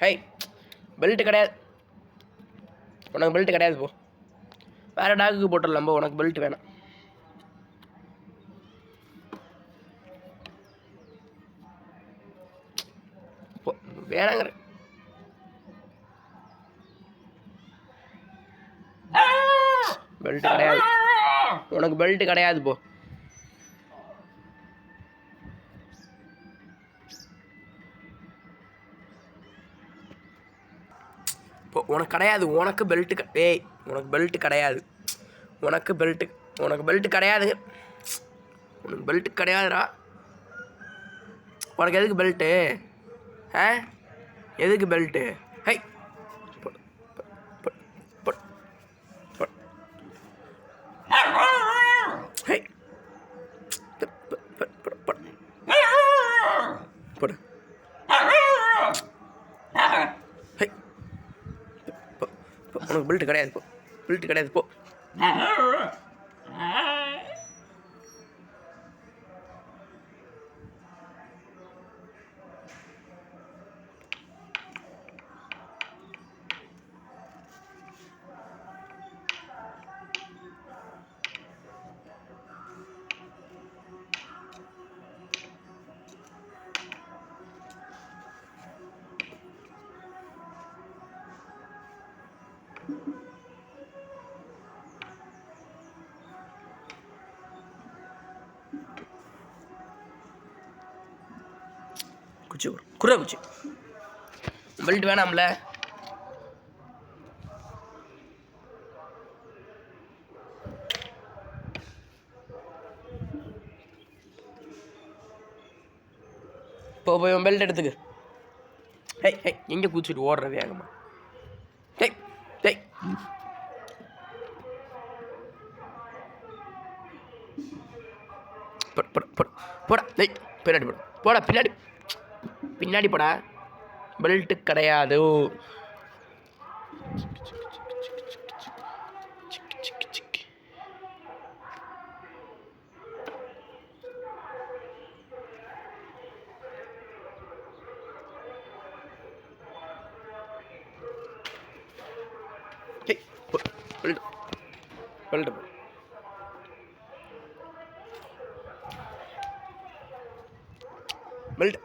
High belt கிடையாது. உனக்கு belt கிடையாது போ. வேறு டாக்குக்கு போட்டுடலாம் போ உனக்கு பெல்ட் வேணாம். போ வேணாங்கிற. பெல்ட் கிடையாது. உனக்கு பெல்ட் கிடையாது போ. இப்போ உனக்கு கிடையாது உனக்கு பெல்ட்டு ஏய் உனக்கு பெல்ட் கிடையாது. உனக்கு பெல்ட்டு உனக்கு பெல்ட் கிடையாது. உனக்கு பெல்ட் கிடையாதுடா. உனக்கு எதுக்கு பெல்ட்டு ஆ? எதுக்கு பெல்ட்டு ஹை ஹை போடு, போடு, போடு, போடு. போடு ஹை போ, போ, உனக்கு பெல்ட் கிடையாது போ. பெல்ட் கிடையாது போ. குச்சி குறை குச்சி. பெல்ட் வேணாம்ல. இப்போ போய் பெல்ட் எடுத்துக்கு. ஹேய் ஹேய் எங்கே கூச்சிட்டு ஓடுறது வேகமா? போட போட போட போடா. டேய் பின்னாடி போட. போடா பின்னாடி. பின்னாடி போடா. பெல்ட்டு கிடையாது ஏய், போ- பெல்ட் பெல்ட்